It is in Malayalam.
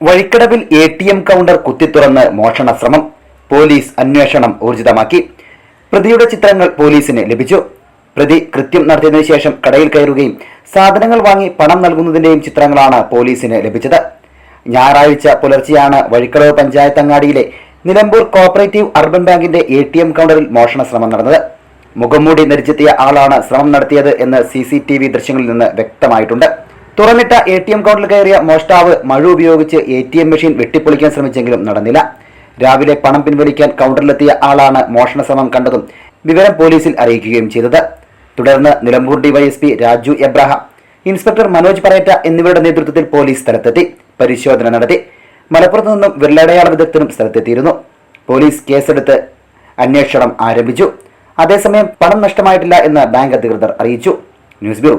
വഴിക്കടവിൽ എ ടി എം കൗണ്ടർ കുത്തിത്തുറന്ന് മോഷണ ശ്രമം. പോലീസ് അന്വേഷണം ഊർജിതമാക്കി. പ്രതിയുടെ ചിത്രങ്ങൾ പോലീസിന് ലഭിച്ചു. പ്രതി കൃത്യം നടത്തിയതിനു ശേഷം കടയിൽ കയറുകയും സാധനങ്ങൾ വാങ്ങി പണം നൽകുന്നതിന്റെയും ചിത്രങ്ങളാണ് പോലീസിന് ലഭിച്ചത്. ഞായറാഴ്ച പുലർച്ചെയാണ് വഴിക്കടവ് പഞ്ചായത്ത് അങ്ങാടിയിലെ നിലമ്പൂർ കോപ്പറേറ്റീവ് അർബൻ ബാങ്കിന്റെ എ ടി എം കൗണ്ടറിൽ മോഷണ ശ്രമം നടന്നത്. മുഖംമൂടി ധരിച്ചെത്തിയ ആളാണ് ശ്രമം നടത്തിയത് എന്ന് സി സി ടി വി ദൃശ്യങ്ങളിൽ നിന്ന് വ്യക്തമായിട്ടുണ്ട്. തുറന്നിട്ട എ ടി എം കൗണ്ടറിൽ കയറിയ മോഷ്ടാവ് മഴ ഉപയോഗിച്ച് എ ടി എം മെഷീൻ വെട്ടിപ്പൊളിക്കാൻ ശ്രമിച്ചെങ്കിലും നടന്നില്ല. രാവിലെ പണം പിൻവലിക്കാൻ കൗണ്ടറിലെത്തിയ ആളാണ് മോഷണ ശ്രമം കണ്ടതും വിവരം പോലീസിൽ അറിയിക്കുകയും ചെയ്തത്. തുടർന്ന് Nilambur D Y S P Raju Abraham inspector Manoj Parayatta എന്നിവരുടെ നേതൃത്വത്തിൽ പോലീസ് സ്ഥലത്തെത്തി പരിശോധന നടത്തി. മലപ്പുറത്തു നിന്നും വിരലടയാള വിദഗ്ധനും സ്ഥലത്തെത്തിയിരുന്നു. പോലീസ് കേസെടുത്ത് അന്വേഷണം ആരംഭിച്ചു. അതേസമയം പണം നഷ്ടമായിട്ടില്ല എന്ന് ബാങ്ക് അധികൃതർ അറിയിച്ചു. News bureau